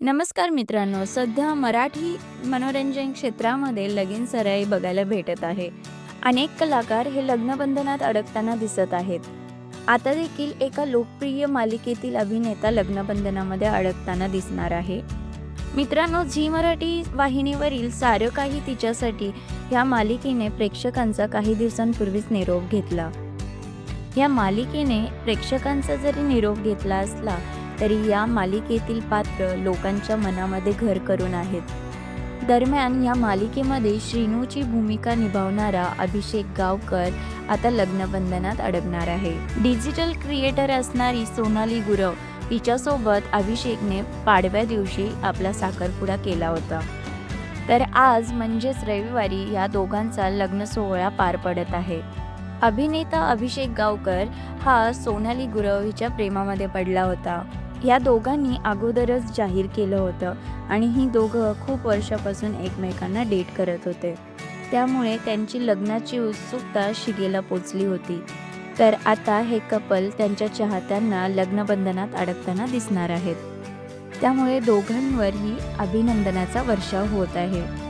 नमस्कार मित्रांनो सध्या मराठी मनोरंजन क्षेत्रामध्ये लगीन सराई बघायला भेटत आहे. अनेक कलाकार हे लग्नबंधनात अडकताना दिसत आहेत. आता देखील एका लोकप्रिय मालिकेतील अभिनेता लग्नबंधनामध्ये अडकताना दिसणार आहे. मित्रांनो झी मराठी वाहिनीवरील सारं काही तिच्यासाठी ह्या मालिकेने प्रेक्षकांचा काही दिवसांपूर्वीच निरोप घेतला. या मालिकेने प्रेक्षकांचा जरी निरोप घेतला असला तरी या मालिकेतील पात्र लोकांच्या मनामध्ये घर करून आहेत. दरम्यान या मालिकेमध्ये श्रीनूची भूमिका निभावणारा अभिषेक गावकर आता लग्नबंधनात अडकणार आहे. डिजिटल क्रिएटर असणारी सोनाली गुरव तिच्यासोबत अभिषेकने पाडव्या दिवशी आपला साखरपुडा केला होता. तर आज म्हणजेच रविवारी या दोघांचा लग्न सोहळा पार पडत आहे. अभिनेता अभिषेक गावकर हा सोनाली गुरव हिच्या प्रेमामध्ये पडला होता. या दोघांनी अगोदरच जाहीर केलं होतं आणि ही दोघं खूप वर्षापासून एकमेकांना डेट करत होते. त्यामुळे त्यांची लग्नाची उत्सुकता शिगेला पोचली होती. तर आता हे कपल त्यांच्या चाहत्यांना लग्नबंधनात अडकताना दिसणार आहेत. त्यामुळे दोघांवरही अभिनंदनाचा वर्षाव होत आहे.